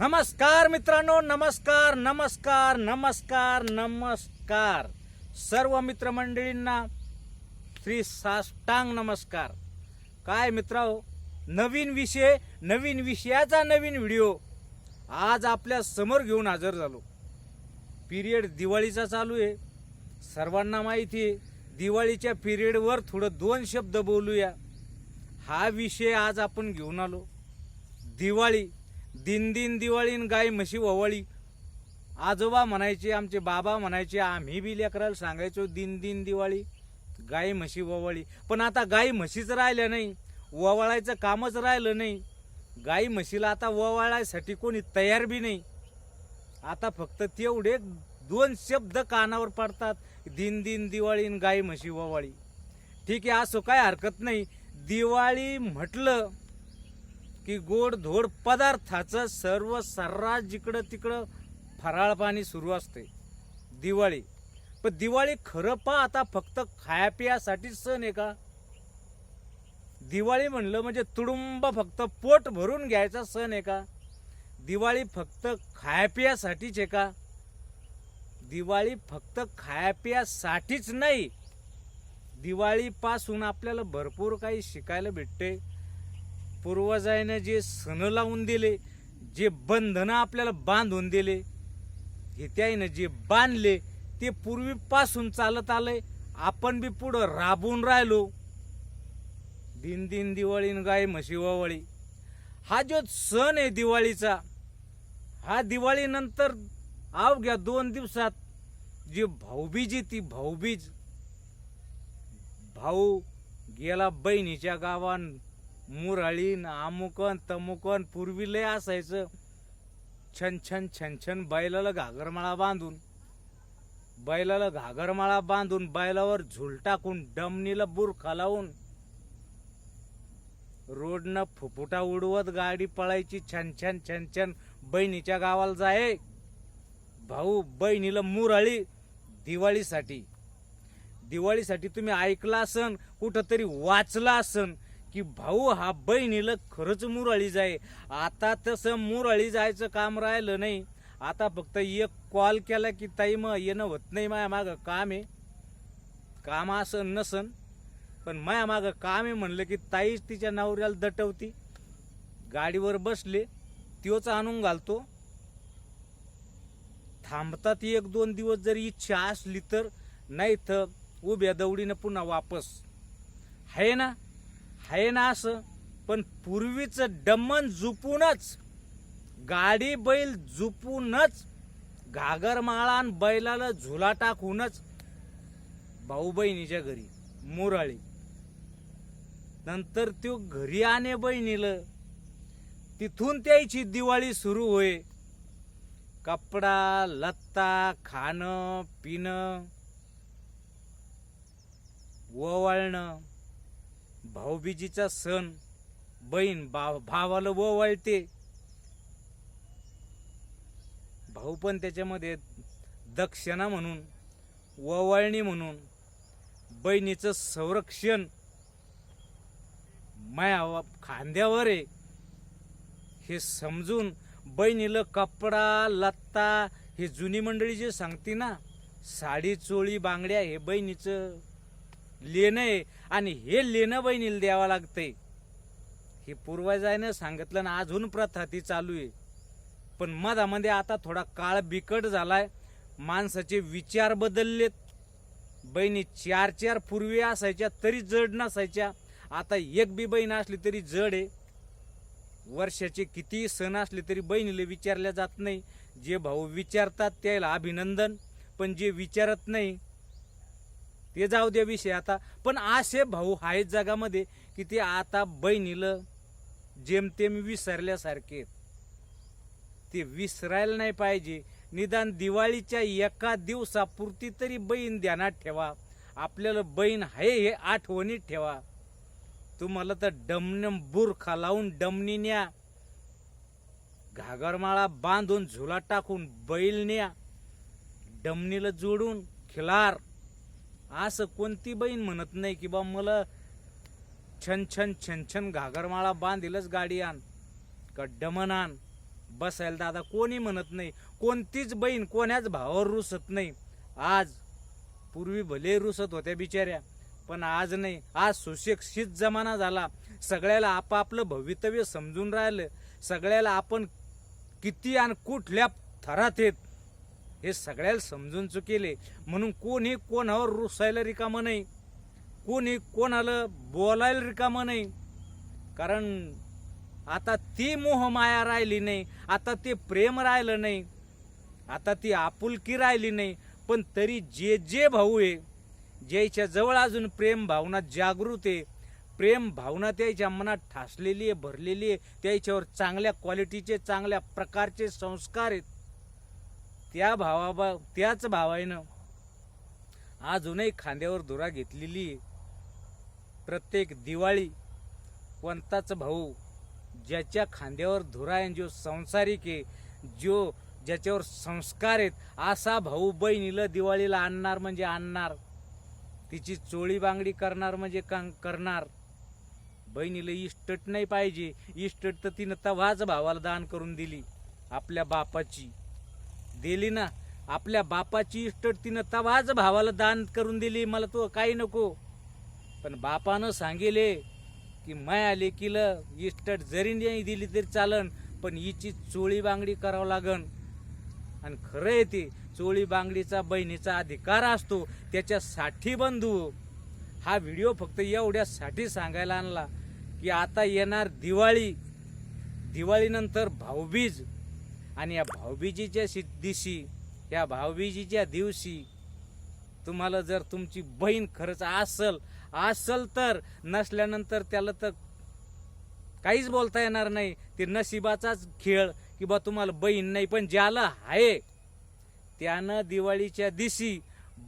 नमस्कार मित्रांनो नमस्कार नमस्कार नमस्कार नमस्कार. सर्व मित्रमंडळींना श्री साष्टांग नमस्कार. काय मित्रांनो नवीन विषय नवीन विषयाचा नवीन व्हिडिओ आज आपल्यासमोर घेऊन हजर झालो. पिरियड दिवाळीचा चालू आहे. सर्वांना माहिती आहे दिवाळीच्या पिरियडवर थोडं दोन शब्द बोलूया. हा विषय आज आपण घेऊन आलो. दिवाळी दिन दिन दिवाळीन गाई गाय म्हशी ओवाळी आजोबा म्हणायचे आमचे बाबा म्हणायचे आम्ही बी लेकराला सांगायचो दिन दिन दिवाळी गाय म्हशी ओवाळी पण आता गाई म्हशीच राहिल्या नाही ओवाळायचं कामच राहिलं नाही. गाई म्हशीला आता ओवाळायसाठी कोणी तयार बी नाही. आता फक्त तेवढे दोन शब्द कानावर पडतात दिन दिन दिवाळी गाई म्हशी ओवाळी ठीक आहे असं काय हरकत नाही. दिवाळी म्हटलं की गोड धोड पदार्थाचं सर्व सर्रास जिकडं तिकडं फराळ पाणी सुरू असते. दिवाळी. पण दिवाळी खरं पा आता फक्त खायापियासाठी सण आहे का? दिवाळी म्हणलं म्हणजे तुडुंब फक्त पोट भरून घ्यायचा सण आहे का? दिवाळी फक्त खायापियासाठीच आहे का? दिवाळी फक्त खायापियासाठीच नाही. दिवाळीपासून आपल्याला भरपूर काही शिकायला भेटते. पूर्वजांनी जे सण लावून दिले जे बंधनं आपल्याला बांधून दिले हे त्याईनं जे बांधले ते पूर्वीपासून चालत आलंय. आपण बी पुढं राबून राहिलो. दिन दिन दिवाळीन गाय म्हशी ओवाळी हा जो सण आहे दिवाळीचा हा दिवाळीनंतर अवघ्या दोन दिवसात जी भाऊबीज ती भाऊबीज. भाऊ गेला बहिणीच्या गावान मुरळीन आमुकन तमुकन पूर्वी लय असायचं. छन छन छन छन बैलाला घागरमाळा बांधून. बैलाला घागरमाळा बांधून बैलावर झुल टाकून डमनीला बुरखा लावून. रोडनं फुफुटा उडवत गाडी पळायची छान छान छान छान. बहिणीच्या गावाला जाय. भाऊ बहिणीला मुरळी दिवाळीसाठी. दिवाळीसाठी तुम्ही ऐकला असन कुठंतरी वाचला असन की भाऊ हा बहिणीला खरंच मुरळी जाय. आता तसं मुरळी जायचं काम राहिलं नाही. आता फक्त एक कॉल केला की ताई मग येणं होत नाही माया मागं काम आहे. काम असं नसन पण माया मागं काम आहे म्हणलं की ताईच तिच्या नवऱ्याला दटवती. गाडीवर बसले त्योच आणून घालतो. थांबतात एक दोन दिवस जर इच्छा असली तर नाही तर उभ्या दौडीनं पुन्हा वापस. आहे ना? आहे ना असं पण पूर्वीचं डमन झुपूनच गाडी बैल झुपूनच घागरमाळान बैलाला झुला टाकूनच भाऊ बहिणीच्या घरी मुराळी. नंतर त्यो घरी आणे बहिणीलं तिथून त्याची दिवाळी सुरू होय. कपडा लत्ता खाणं पिणं ओवाळणं. भाऊबीजीचा सण बहीण भाव भावाला ओवाळते भाऊ पण त्याच्यामध्ये दक्षिणा म्हणून ओवाळणी म्हणून बहिणीचं संरक्षण माया खांद्यावर आहे. हे समजून बहिणीला कपडा लत्ता हे जुनी मंडळी जे सांगते ना साडी चोळी बांगड्या हे बहिणीचं लेणं आहे. आणि हे लेणं बहिणीला द्यावं लागतंय. हे पूर्वजानं सांगितलं ना अजून प्रथा ती चालू आहे. पण मधामध्ये आता थोडा काळ बिकट झालाय. माणसाचे विचार बदललेत. बहिणी चार चार पूर्वी असायच्या तरी जड नसायच्या. आता एक बी बहीण असली तरी जड आहे. वर्षाचे किती सण असले तरी बहिणीला विचारल्या जात नाही. जे भाऊ विचारतात त्याला अभिनंदन पण जे विचारत नाही ते जाऊ द्या विषय. आता पण असे भाऊ आहेत जगामध्ये की ते आता बहिणीला जेमतेम विसरल्यासारखे ते विसरायला नाही पाहिजे. निदान दिवाळीच्या एका दिवसापुरती तरी बहीण ध्यानात ठेवा. आपल्याला बहीण आहे हे आठवणीत ठेवा. तुम्हाला तर डमन बुरखा लावून डमनी न्या. घागरमाळा बांधून झुला टाकून बैल न्या. डमनीला जोडून खिलार. असं कोणती बहीण म्हणत नाही की बा मला छन छन छन छन घागरमाळा बांधीलच गाडी आण का डमन आण. बसायला दादा कोणी म्हणत नाही कोणतीच बहीण कोण्याच भावावर रुसत नाही. आज पूर्वी भले रुसत होत्या बिचाऱ्या पण आज नाही. आज सुशिक्षित जमाना झाला. सगळ्याला आपापलं भवितव्य समजून राहिलं. सगळ्याला आपण किती आणि कुठल्या थरात येत हे सगळ्याला समजून चुकेले. म्हणून कोणी कोणावर रुसायला रिकामं नाही. कोणी कोणाला बोलायला रिकामं नाही. कारण आता ती मोहमाया राहिली नाही. आता ते प्रेम राहिलं नाही. आता ती आपुलकी राहिली नाही. पण तरी जे जे भाऊ आहे ज्याच्या जवळ अजून प्रेम भावना जागृत आहे प्रेम भावना त्याच्या मनात ठासलेली आहे भरलेली आहे त्याच्यावर चांगल्या क्वालिटीचे चांगल्या प्रकारचे संस्कार आहेत. त्या भावा त्याच भावानं अजूनही खांद्यावर धुरा घेतलेली आहे प्रत्येक दिवाळी कोणताच भाऊ ज्याच्या खांद्यावर धुरा आहे जो संसारिक आहे जो ज्याच्यावर संस्कार आहेत असा भाऊ बहिणीला दिवाळीला आणणार म्हणजे आणणार. तिची चोळी बांगडी करणार म्हणजे करणार. बहिणीला इस्टट नाही पाहिजे. इस्टट तर तिनं तवाच भावाला दान करून दिली आपल्या बापाची. दिली ना आपल्या बापाची इस्टट तिनं तवाच भावाला दान करून दिली मला तो काही नको. पण बापानं सांगेले की माया लेकीला इस्टट जरी नाही दिली तरी चालन पण हिची चोळी बांगडी करावं लागन. आणि खरं आहे ते चोळी बांगडीचा बहिणीचा अधिकार असतो त्याच्यासाठी बंधू. हा व्हिडिओ फक्त एवढ्यासाठी सांगायला आणला की आता येणार दिवाळी. दिवाळीनंतर भाऊबीज. आणि या भाऊबीजीच्या शि- दिवशी या भाऊबीजीच्या दिवशी तुम्हाला जर तुमची बहीण खरंच असल असल तर नसल्यानंतर त्याला तर काहीच बोलता येणार नाही. ते नशिबाचाच खेळ की बा तुम्हाला बहीण नाही पण ज्याला आहे त्यानं दिवाळीच्या दिवशी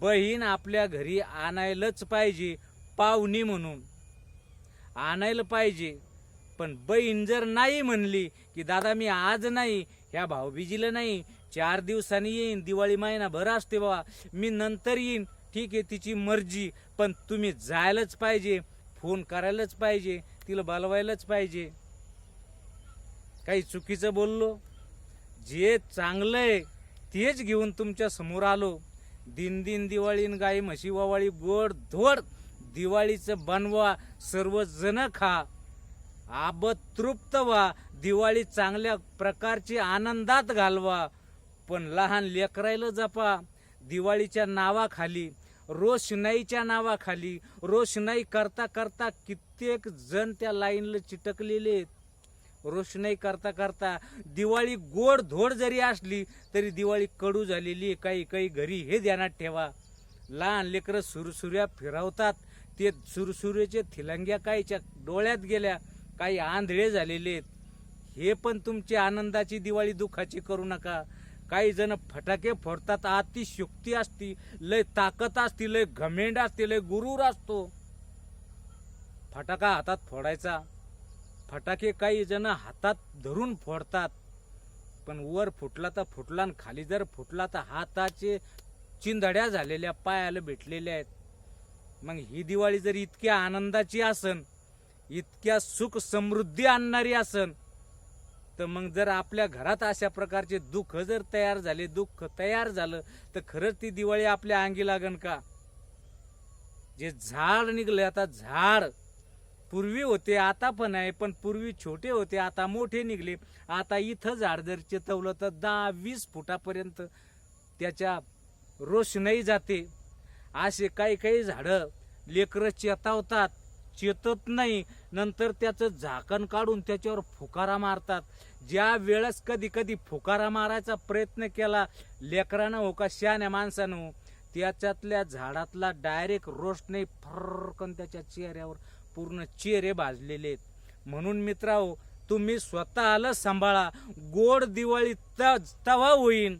बहीण आपल्या घरी आणायलाच पाहिजे पाहुणी म्हणून. आणायला पाहिजे. पण बहीण जर नाही म्हणली की दादा मी आज नाही ह्या भाऊबीजीला नाही चार दिवसांनी येईन दिवाळी महिनाभर असते बाबा मी नंतर येईन ठीक आहे तिची मर्जी पण तुम्ही जायलाच पाहिजे फोन करायलाच पाहिजे तिला बोलवायलाच पाहिजे. काही चुकीचं बोललो? जे चांगलं आहे तेच घेऊन तुमच्यासमोर आलो. दिन दिन दिवाळीन गाई म्हशी वावाळी गोड धोड दिवाळीचं बनवा सर्वजण खा. आबत तृप्त व्हा. दिवाळी चांगल्या प्रकारची आनंदात घालवा. पण लहान लेकरायला जपा. दिवाळीच्या नावाखाली रोषणाईच्या नावाखाली रोषणाई करता करता कित्येक जण त्या लाईनला चिटकलेले रोषणाई करता करता दिवाळी गोड धोड जरी असली तरी दिवाळी कडू झालेली आहे. काही काही घरी हे ध्यानात ठेवा. लहान लेकरं सुरसुऱ्या फिरवतात. ते सुरसुऱ्याचे थिलंग्या काहीच्या डोळ्यात गेल्या. काही आंधळे झालेले आहेत. हे पण तुमची आनंदाची दिवाळी दुःखाची करू नका. काही जण फटाके फोडतात अतिशक्ती असती लय ताकद असती लय घमेंड असते लय गुरूर असतो. फटाका हातात फोडायचा. फटाके काही जण हातात धरून फोडतात. पण वर फुटला तर फुटला आणि खाली जर फुटला तर हाताचे चिंधड्या झालेल्या पायाला भेटलेल्या आहेत. मग ही दिवाळी जर इतकी आनंदाची असन इतक्या सुख समृद्धी आणणारी असन तर मग जर आपल्या घरात अशा प्रकारचे दुःख जर तयार झाले दुःख तयार झालं तर खरंच ती दिवाळी आपल्या अंगी लागन का? जे झाड निघले आता झाड पूर्वी होते आता पण आहे पण पूर्वी छोटे होते आता मोठे निघले. आता इथं झाड जर चेतवलं तर दहा वीस फुटापर्यंत त्याच्या रोषणाई जाते. असे काही काही झाडं लेकरं चेतावतात. चेतत नाही. नंतर त्याचं झाकण काढून त्याच्यावर फुकारा मारतात. ज्या वेळेस कधी कधी फुकारा मारायचा प्रयत्न केला लेकरानं हो का शहाण्या माणसानं हो, त्याच्यातल्या झाडातला डायरेक्ट रोषणाई फरकन त्याच्या चेहऱ्यावर पूर्ण चेहरे भाजलेले आहेत. म्हणून मित्रांनो तुम्ही स्वतःला सांभाळा. गोड दिवाळी तवा होईन.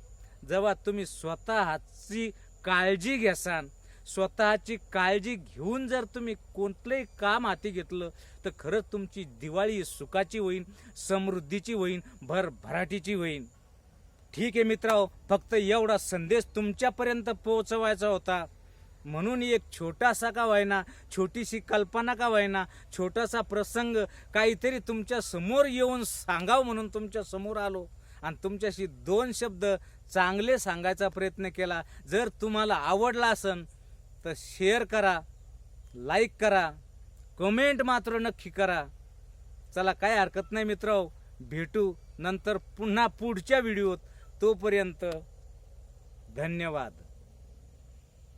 जेव्हा तुम्ही स्वतःची काळजी घ्यासान स्वतःची काळजी घेऊन जर तुम्ही कोणतंही काम हाती घेतलं तर खरंच तुमची दिवाळी सुखाची होईन समृद्धीची होईन भरभराटीची होईन. ठीक आहे मित्रांनो फक्त एवढा संदेश तुमच्यापर्यंत पोहोचवायचा होता. म्हणून एक छोटासा का व्हायना छोटीशी कल्पना का व्हायना छोटासा प्रसंग काहीतरी तुमच्यासमोर येऊन सांगावं म्हणून तुमच्यासमोर आलो आणि तुमच्याशी दोन शब्द चांगले सांगायचा प्रयत्न केला. जर तुम्हाला आवडला असन तर शेअर करा लाईक करा कमेंट मात्र नक्की करा. चला काय हरकत नाही मित्र भेटू नंतर पुन्हा पुढच्या व्हिडिओत तोपर्यंत धन्यवाद.